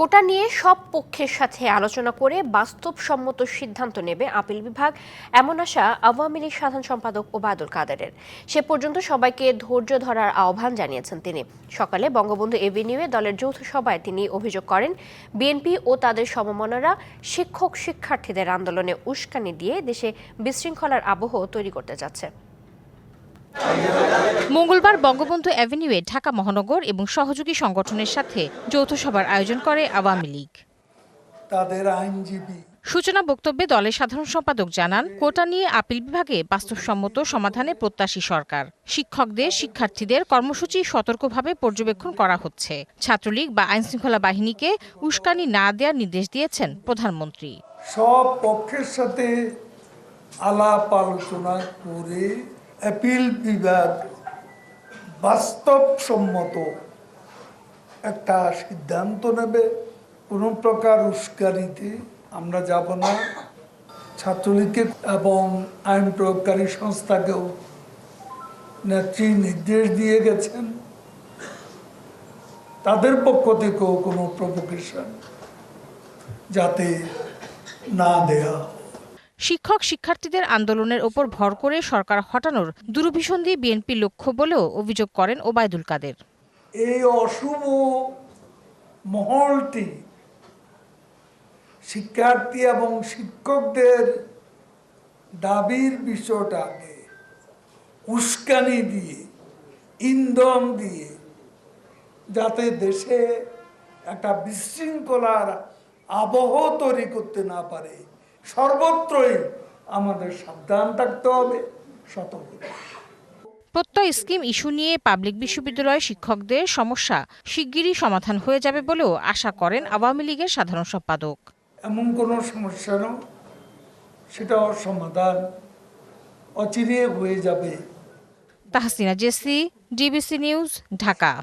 কোটা নিয়ে সব পক্ষের সাথে আলোচনা করে বাস্তবসম্মত সিদ্ধান্ত নেবে আপিল বিভাগ, এমন আশা আওয়ামী লীগ সাধারণ সম্পাদক ওবায়দুল কাদেরের। সে পর্যন্ত সবাইকে ধৈর্য ধরার আহ্বান জানিয়েছেন তিনি। সকালে বঙ্গবন্ধু এভিনিউয়ে দলের যৌথ সভায় তিনি অভিযোগ করেন, বিএনপি ও তাদের সমমনারা শিক্ষক শিক্ষার্থীদের আন্দোলনে উস্কানি দিয়ে দেশে বিশৃঙ্খলার আবহ তৈরি করতে যাচ্ছে মঙ্গলবার বঙ্গবন্ধু অ্যাভিনিউয়ে ঢাকা মহানগর এবং সহযোগী সংগঠনের সাথে যৌথ সভার আয়োজন করে আওয়ামী লীগ। তাদের আইনজীবী। সূচনা বক্তব্যে দলের সাধারণ সম্পাদক জানান কোটা নিয়ে আপিল বিভাগে বাস্তবসম্মত সমাধানে প্রত্যাশী সরকার। শিক্ষকদের শিক্ষার্থীদের কর্মসূচি সতর্কভাবে পর্যবেক্ষণ করা হচ্ছে। ছাত্রলীগ বা আইনশৃঙ্খলা বাহিনীকে উস্কানি না দেওয়ার নির্দেশ দিয়েছেন প্রধানমন্ত্রী। সব পক্ষের সাথে আলাপ আলোচনা করে অ্যাপিল বিভাগ বাস্তবসম্মত একটা সিদ্ধান্ত নেবে কোনো প্রকার উস্কানিতে আমরা যাব না ছাত্রলীগকে এবং আইন প্রয়োগকারী সংস্থাকেও নেত্রী নির্দেশ দিয়ে গেছেন তাদের পক্ষ থেকেও কোনো প্রভোকেশন যাতে না দেয়া। শিক্ষক শিক্ষার্থীদের আন্দোলনের ওপর ভর করে সরকার হটানোর দুরভিসন্ধি বিএনপির লক্ষ্য বলেও অভিযোগ করেন ওবায়দুল কাদের। এই অশুভ মহলটি শিক্ষার্থী এবং শিক্ষকদের দাবির বিষয়টাকে উস্কানি দিয়ে, ইন্ধন দিয়ে যাতে দেশে একটা বিশৃঙ্খলার আবহ তৈরি করতে না পারে সর্বত্রই আমাদের সাবধান থাকতে হবে সতর্ক প্রত্যয় স্কিম ইস্যু নিয়ে পাবলিক বিশ্ববিদ্যালয় শিক্ষকদের সমস্যা শিগগিরই সমাধান হয়ে যাবে বলেও আশা করেন আওয়ামী লীগের সাধারণ সম্পাদক। এমন কোনো সমস্যা নয় সেটাও সমাধান অচিরে হয়ে যাবে। Tahsina Jesy DBC news Dhaka.